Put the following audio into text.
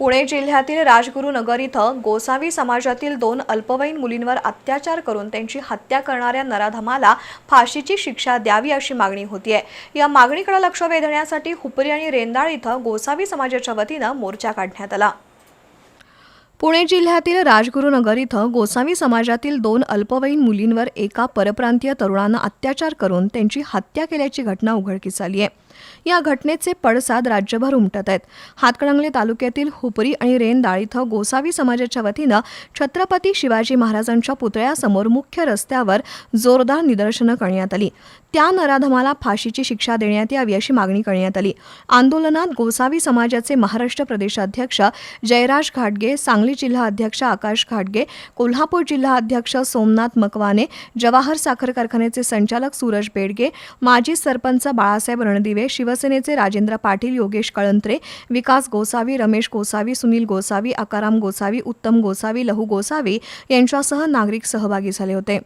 पुणे जिल्ह्यातील राजगुरुनगर इथं गोसावी समाजातील दोन अल्पवयीन मुलींवर अत्याचार करून त्यांची हत्या करणाऱ्या नराधमाला फाशीची शिक्षा द्यावी अशी मागणी होतीये. या मागणीकडे लक्ष वेधण्यासाठी हुपरी आणि रेंदाळ इथं गोसावी समाजाच्या वतीनं मोर्चा काढण्यात आला. पुणे जिल्ह्यातील राजगुरुनगर इथं गोसावी समाजातील दोन अल्पवयीन मुलींवर एका परप्रांतीय तरुणानं अत्याचार करून त्यांची हत्या केल्याची घटना उघडकीस आली आहे. या घटनेचे पडसाद राज्यभर उमटत आहेत. हातकणंगले तालुक्यातील हुपरी आणि रेनदाळ इथं गोसावी समाजाच्या वतीनं छत्रपती शिवाजी महाराजांच्या पुतळ्यासमोर मुख्य रस्त्यावर जोरदार निदर्शनं करण्यात आली. त्या नराधमाला फाशीची शिक्षा देण्यात यावी अशी मागणी करण्यात आली. आंदोलनात गोसावी समाजाचे महाराष्ट्र प्रदेशाध्यक्ष जयराज घाटगे सांगली जिल्हा अध्यक्ष आकाश घाटगे कोल्हापूर जिल्हा अध्यक्ष सोमनाथ मकवाने जवाहर साखर कारखान्याचे संचालक सूरज बेडगे माजी सरपंच बाळासाहेब रणदिवे शिवसेनेचे राजेंद्र पाटील योगेश कळंत्रे विकास गोसावी रमेश गोसावी सुनील गोसावी अकाराम गोसावी उत्तम गोसावी लहू गोसावी यांच्यासह नागरिक सहभागी झाले होते.